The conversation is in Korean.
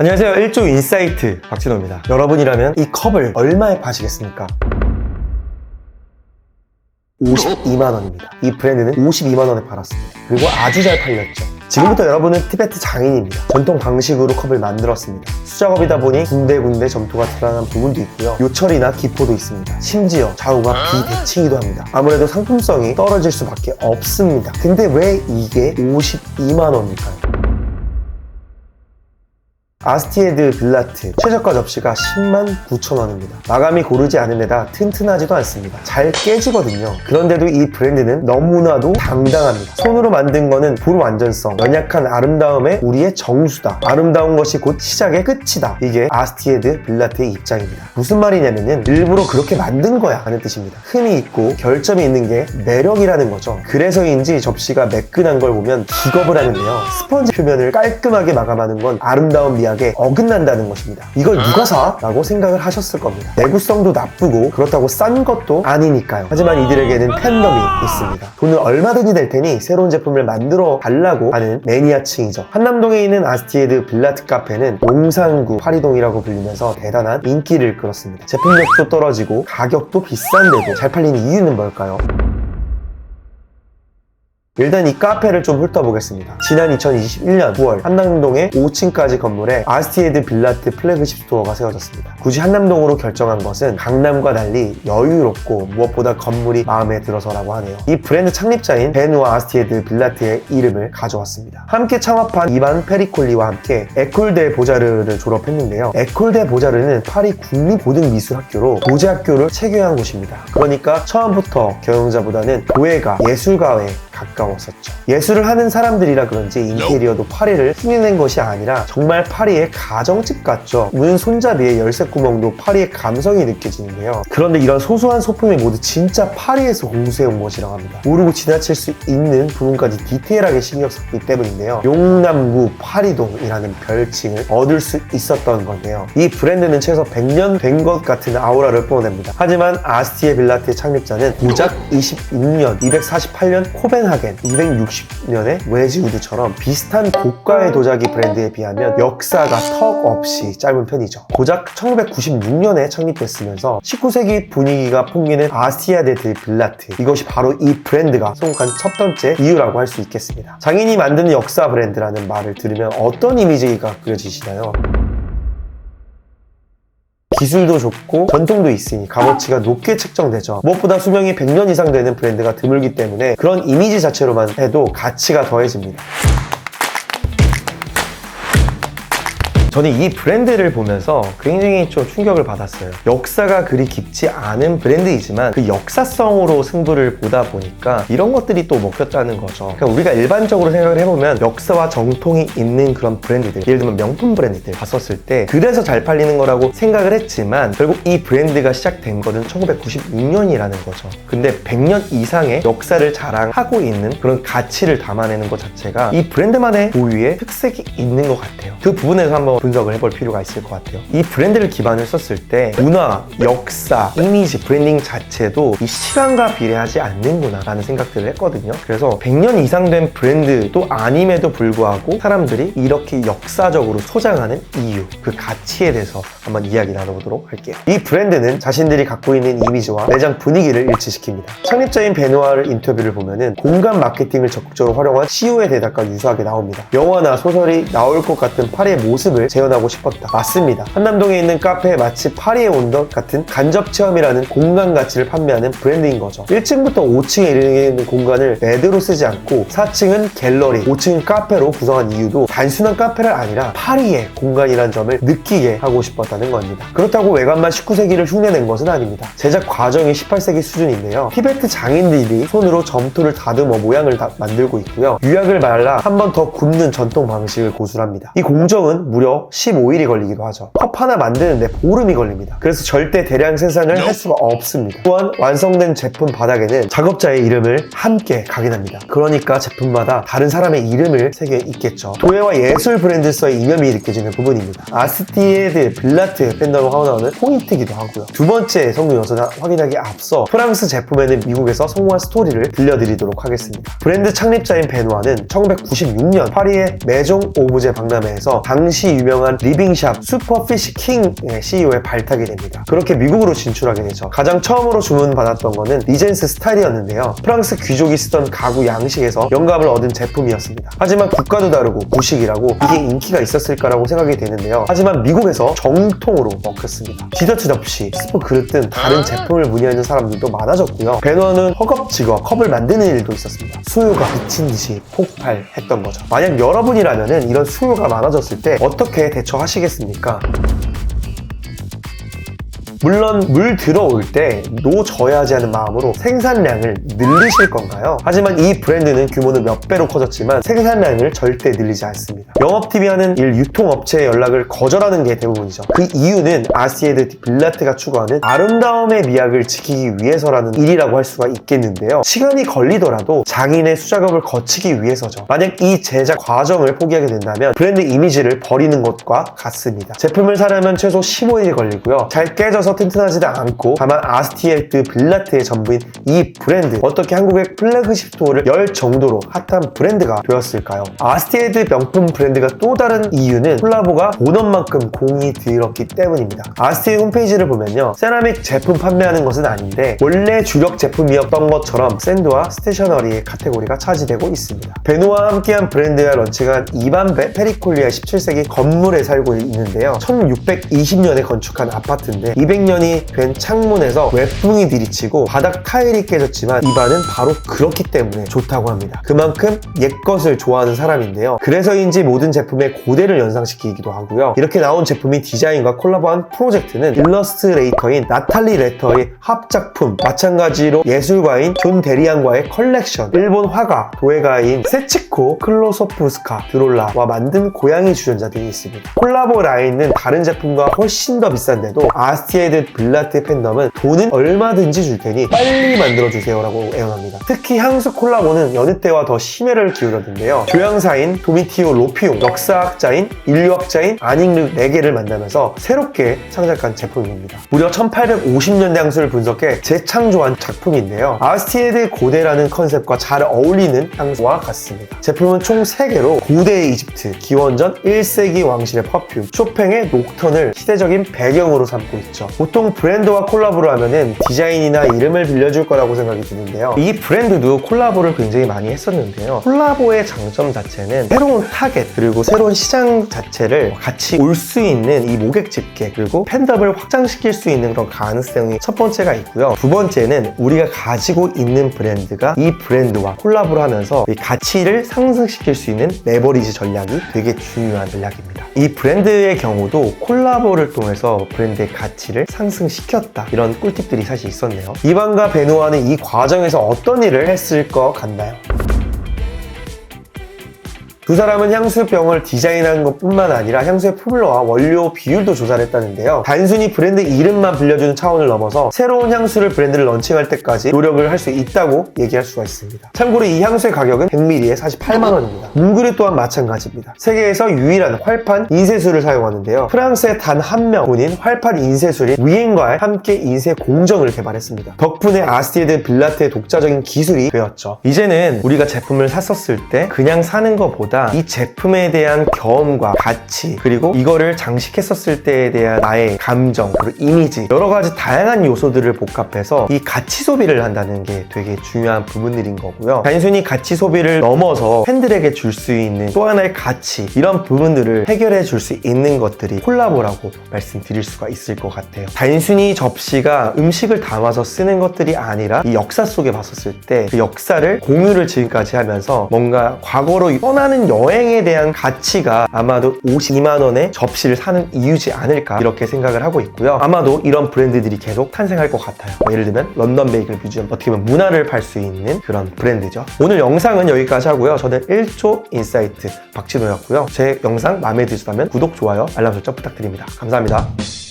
안녕하세요. 1조 인사이트 박진호입니다. 여러분이라면 이 컵을 얼마에 파시겠습니까? 52만 원입니다. 이 브랜드는 52만 원에 팔았습니다. 그리고 아주 잘 팔렸죠. 지금부터 여러분은 티베트 장인입니다. 전통 방식으로 컵을 만들었습니다. 수작업이다 보니 군데군데 점토가 드러난 부분도 있고요. 요철이나 기포도 있습니다. 심지어 좌우가 비대칭이기도 합니다. 아무래도 상품성이 떨어질 수밖에 없습니다. 근데 왜 이게 52만 원일까요? 아스티에드 빌라트 최저가 접시가 10만 9천 원입니다. 마감이 고르지 않은 데다 튼튼하지도 않습니다. 잘 깨지거든요. 그런데도 이 브랜드는 너무나도 당당합니다. 손으로 만든 거는 불완전성, 연약한 아름다움의 우리의 정수다. 아름다운 것이 곧 시작의 끝이다. 이게 아스티에드 빌라트의 입장입니다. 무슨 말이냐면은 일부러 그렇게 만든 거야 하는 뜻입니다. 흠이 있고 결점이 있는 게 매력이라는 거죠. 그래서인지 접시가 매끈한 걸 보면 기겁을 하는데요. 스펀지 표면을 깔끔하게 마감하는 건 아름다운 미 학에 어긋난다는 것입니다. 이걸 누가 사? 라고 생각을 하셨을 겁니다. 내구성도 나쁘고 그렇다고 싼 것도 아니니까요. 하지만 이들에게는 팬덤이 있습니다. 돈을 얼마든지 낼 테니 새로운 제품을 만들어 달라고 하는 매니아층이죠. 한남동에 있는 아스티에드 빌라트 카페는 용산구 파리동이라고 불리면서 대단한 인기를 끌었습니다. 제품력도 떨어지고 가격도 비싼데도 잘 팔리는 이유는 뭘까요? 일단 이 카페를 좀 훑어보겠습니다. 지난 2021년 9월 한남동의 5층까지 건물에 아스티에드 빌라트 플래그십 스토어가 세워졌습니다. 굳이 한남동으로 결정한 것은 강남과 달리 여유롭고 무엇보다 건물이 마음에 들어서라고 하네요. 이 브랜드 창립자인 베누아 아스티에드 빌라트의 이름을 가져왔습니다. 함께 창업한 이반 페리콜리와 함께 에콜데 보자르를 졸업했는데요. 에콜데 보자르는 파리 국립고등미술학교로 도제학교를 체계한 곳입니다. 그러니까 처음부터 경영자보다는 교회가 예술가에 가까웠었죠. 예술을 하는 사람들이라 그런지 인테리어도 파리를 흉내낸 것이 아니라 정말 파리의 가정집 같죠. 문 손잡이에 열쇠 구멍도 파리의 감성이 느껴지는데요. 그런데 이런 소소한 소품이 모두 진짜 파리에서 공수해온 것이라고 합니다. 모르고 지나칠 수 있는 부분까지 디테일하게 신경 썼기 때문인데요. 용남구 파리동이라는 별칭을 얻을 수 있었던 건데요. 이 브랜드는 최소 100년 된 것 같은 아우라를 뿜어냅니다. 하지만 아스티에 빌라트의 창립자는 고작 26년, 248년 코 펜하겐, 260년의 웨지우드처럼 비슷한 고가의 도자기 브랜드에 비하면 역사가 턱 없이 짧은 편이죠. 고작 1996년에 창립됐으면서 19세기 분위기가 풍기는 아스티아데드 빌라트 이것이 바로 이 브랜드가 성공한 첫 번째 이유라고 할 수 있겠습니다. 장인이 만드는 역사 브랜드라는 말을 들으면 어떤 이미지가 그려지시나요? 기술도 좋고 전통도 있으니 값어치가 높게 책정되죠. 무엇보다 수명이 100년 이상 되는 브랜드가 드물기 때문에 그런 이미지 자체로만 해도 가치가 더해집니다. 저는 이 브랜드를 보면서 굉장히 좀 충격을 받았어요. 역사가 그리 깊지 않은 브랜드이지만 그 역사성으로 승부를 보다 보니까 이런 것들이 또 먹혔다는 거죠. 그러니까 우리가 일반적으로 생각을 해보면 역사와 정통이 있는 그런 브랜드들, 예를 들면 명품 브랜드들 봤었을 때 그래서 잘 팔리는 거라고 생각을 했지만 결국 이 브랜드가 시작된 거는 1996년이라는 거죠. 근데 100년 이상의 역사를 자랑하고 있는 그런 가치를 담아내는 것 자체가 이 브랜드만의 고유의 특색이 있는 것 같아요. 그 부분에서 한번 분석을 해볼 필요가 있을 것 같아요. 이 브랜드를 기반을 썼을 때 문화, 역사, 이미지, 브랜딩 자체도 이 시간과 비례하지 않는구나 라는 생각들을 했거든요. 그래서 100년 이상 된 브랜드도 아님에도 불구하고 사람들이 이렇게 역사적으로 소장하는 이유, 그 가치에 대해서 한번 이야기 나눠보도록 할게요. 이 브랜드는 자신들이 갖고 있는 이미지와 매장 분위기를 일치시킵니다. 창립자인 베누아를 인터뷰를 보면은 공간 마케팅을 적극적으로 활용한 CEO의 대답과 유사하게 나옵니다. 영화나 소설이 나올 것 같은 파리의 모습을 재현하고 싶었다. 맞습니다. 한남동에 있는 카페에 마치 파리에 온 것 같은 간접 체험이라는 공간 가치를 판매하는 브랜드인 거죠. 1층부터 5층에 이르는 공간을 매대로 쓰지 않고 4층은 갤러리, 5층은 카페로 구성한 이유도 단순한 카페가 아니라 파리의 공간이라는 점을 느끼게 하고 싶었다는 겁니다. 그렇다고 외관만 19세기를 흉내낸 것은 아닙니다. 제작 과정이 18세기 수준인데요. 티베트 장인들이 손으로 점토를 다듬어 모양을 다 만들고 있고요. 유약을 말라 한 번 더 굽는 전통 방식을 고수합니다. 이 공정은 무려 15일이 걸리기도 하죠. 컵 하나 만드는데 보름이 걸립니다. 그래서 절대 대량 생산을 할 수가 없습니다. 또한 완성된 제품 바닥에는 작업자의 이름을 함께 각인합니다. 그러니까 제품마다 다른 사람의 이름을 새겨 있겠죠. 도예와 예술 브랜드서의 이념이 느껴지는 부분입니다. 아스티에드 빌라트 팬덤 하나는 포인트이기도 하고요. 두 번째 성공 요소는 확인하기 앞서 프랑스 제품에는 미국에서 성공한 스토리를 들려드리도록 하겠습니다. 브랜드 창립자인 베누아는 1996년 파리의 메종 오브제 박람회에서 당시 유명 유명한 리빙샵 슈퍼피쉬 킹의 CEO에 발탁이 됩니다. 그렇게 미국으로 진출하게 되죠. 가장 처음으로 주문받았던 거는 리젠스 스타일이었는데요. 프랑스 귀족이 쓰던 가구 양식에서 영감을 얻은 제품이었습니다. 하지만 국가도 다르고 구식이라고 이게 인기가 있었을까라고 생각이 되는데요. 하지만 미국에서 정통으로 먹혔습니다. 디저트 접시, 스프 그릇 등 다른 제품을 문의하는 사람들도 많아졌고요. 배너는 허겁지겁 컵을 만드는 일도 있었습니다. 수요가 미친 듯이 폭발했던 거죠. 만약 여러분이라면 이런 수요가 많아졌을 때 어떻게 대처하시겠습니까? 물론 물 들어올 때 노져야지 하는 마음으로 생산량을 늘리실 건가요? 하지만 이 브랜드는 규모는 몇 배로 커졌지만 생산량을 절대 늘리지 않습니다. 영업팀이 하는 일 유통업체의 연락을 거절하는 게 대부분이죠. 그 이유는 아시에드 빌라트가 추구하는 아름다움의 미학을 지키기 위해서라는 일이라고 할 수가 있겠는데요. 시간이 걸리더라도 장인의 수작업을 거치기 위해서죠. 만약 이 제작 과정을 포기하게 된다면 브랜드 이미지를 버리는 것과 같습니다. 제품을 사려면 최소 15일이 걸리고요. 잘 깨져서 튼튼하지도 않고 다만 아스티에트 빌라트의 전부인 이 브랜드 어떻게 한국의 플래그십 스토어를 열 정도로 핫한 브랜드가 되었을까요? 아스티에트 명품 브랜드가 또 다른 이유는 콜라보가 본업만큼 공이 들었기 때문입니다. 아스티에트 홈페이지를 보면요. 세라믹 제품 판매하는 것은 아닌데 원래 주력 제품이었던 것처럼 샌드와 스테이셔너리의 카테고리가 차지되고 있습니다. 베노와 함께한 브랜드가 런칭한 이반베 페리콜리아 17세기 건물에 살고 있는데요. 1620년에 건축한 아파트인데 200 년이 된 창문에서 외풍이 들이치고 바닥 타일이 깨졌지만 이반은 바로 그렇기 때문에 좋다고 합니다. 그만큼 옛것을 좋아하는 사람인데요. 그래서인지 모든 제품의 고대를 연상시키기도 하고요. 이렇게 나온 제품이 디자인과 콜라보한 프로젝트는 일러스트레이터인 나탈리 레터의 합작품 마찬가지로 예술가인 존 데리안과의 컬렉션 일본 화가 도예가인 세치코 클로소프스카 드롤라와 만든 고양이 주전자 등이 있습니다. 콜라보 라인은 다른 제품과 훨씬 더 비싼데도 아스티 에드 빌라트 팬덤은 돈은 얼마든지 줄 테니 빨리 만들어주세요라고 애원합니다. 특히 향수 콜라보는 여느 때와 더 심혈을 기울였는데요. 교양사인 도미티오 로피용, 역사학자인 인류학자인 아닝르 4개를 만나면서 새롭게 창작한 제품입니다. 무려 1850년대 향수를 분석해 재창조한 작품인데요. 아스티에드 고대라는 컨셉과 잘 어울리는 향수와 같습니다. 제품은 총 3개로 고대 이집트, 기원전 1세기 왕실의 퍼퓸, 쇼팽의 녹턴을 시대적인 배경으로 삼고 있죠. 보통 브랜드와 콜라보를 하면은 디자인이나 이름을 빌려줄 거라고 생각이 드는데요. 이 브랜드도 콜라보를 굉장히 많이 했었는데요. 콜라보의 장점 자체는 새로운 타겟 그리고 새로운 시장 자체를 같이 올 수 있는 이 모객 집계 그리고 팬덤을 확장시킬 수 있는 그런 가능성이 첫 번째가 있고요. 두 번째는 우리가 가지고 있는 브랜드가 이 브랜드와 콜라보를 하면서 이 가치를 상승시킬 수 있는 레버리지 전략이 되게 중요한 전략입니다. 이 브랜드의 경우도 콜라보를 통해서 브랜드의 가치를 상승시켰다. 이런 꿀팁들이 사실 있었네요. 이반과 베노아는 이 과정에서 어떤 일을 했을 것 같나요? 두 사람은 향수병을 디자인한 것 뿐만 아니라 향수의 포뮬러와 원료 비율도 조사를 했다는데요. 단순히 브랜드 이름만 빌려주는 차원을 넘어서 새로운 향수를 브랜드를 런칭할 때까지 노력을 할 수 있다고 얘기할 수가 있습니다. 참고로 이 향수의 가격은 100ml에 48만원입니다. 물그릇 또한 마찬가지입니다. 세계에서 유일한 활판 인쇄술을 사용하는데요. 프랑스의 단 한 명 본인 활판 인쇄술인 위엔과 함께 인쇄 공정을 개발했습니다. 덕분에 아스티에드 빌라트의 독자적인 기술이 되었죠. 이제는 우리가 제품을 샀었을 때 그냥 사는 것보다 이 제품에 대한 경험과 가치 그리고 이거를 장식했었을 때에 대한 나의 감정 그리고 이미지 여러 가지 다양한 요소들을 복합해서 이 가치 소비를 한다는 게 되게 중요한 부분들인 거고요. 단순히 가치 소비를 넘어서 팬들에게 줄 수 있는 또 하나의 가치 이런 부분들을 해결해 줄 수 있는 것들이 콜라보라고 말씀드릴 수가 있을 것 같아요. 단순히 접시가 음식을 담아서 쓰는 것들이 아니라 이 역사 속에 봤었을 때 그 역사를 공유를 지금까지 하면서 뭔가 과거로 떠나는 여행에 대한 가치가 아마도 52만 원의 접시를 사는 이유지 않을까 이렇게 생각을 하고 있고요. 아마도 이런 브랜드들이 계속 탄생할 것 같아요. 뭐 예를 들면 런던 베이글 뮤지엄 어떻게 보면 문화를 팔 수 있는 그런 브랜드죠. 오늘 영상은 여기까지 하고요. 저는 1초 인사이트 박진호였고요. 제 영상 마음에 드셨다면 구독, 좋아요, 알람 설정 부탁드립니다. 감사합니다.